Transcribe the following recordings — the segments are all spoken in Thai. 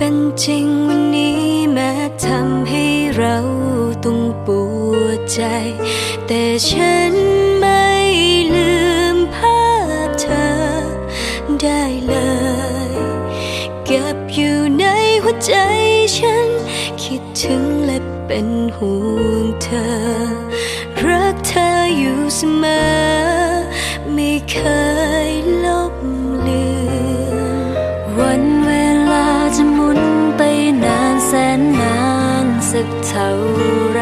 ป็นจริงวันนี้แม้ทำให้เราต้องปวดใจ แต่ฉันไม่ลืมภาพเธอได้เลย เก็บอยู่ในหัวใจฉัน คิดถึงและเป็นห่วงเธอ รักเธออยู่เสมอ ไม่เคยักเท่าไร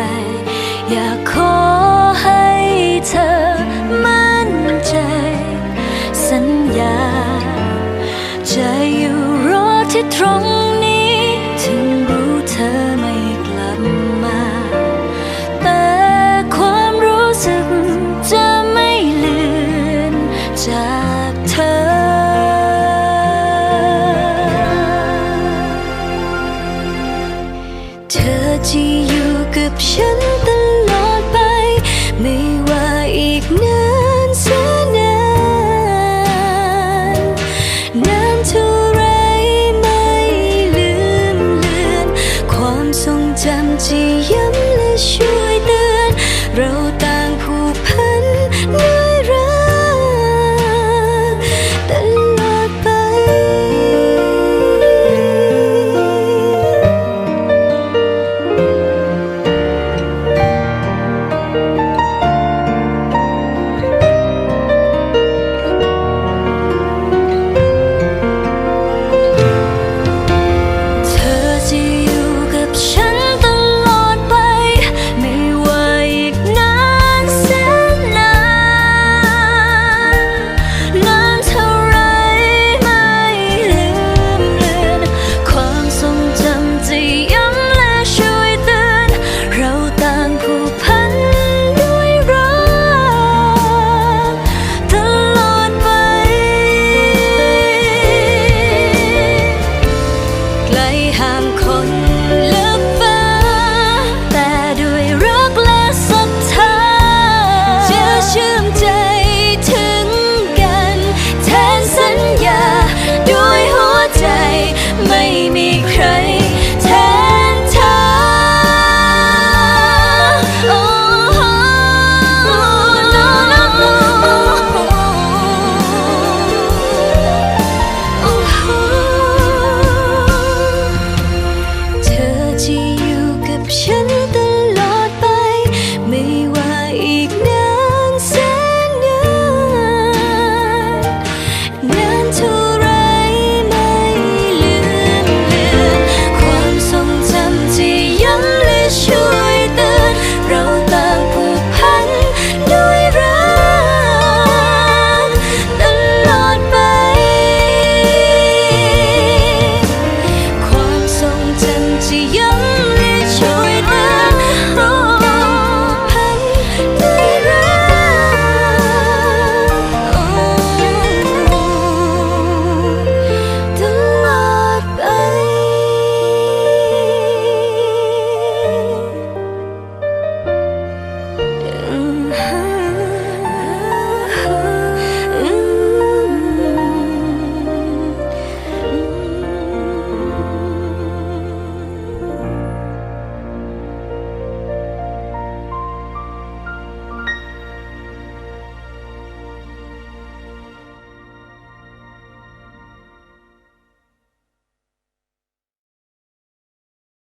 อยากขอให้เธอมั่นใจ สัญญา จะอยู่รอที่ตรง เธอจะอยู่กับฉันตลอด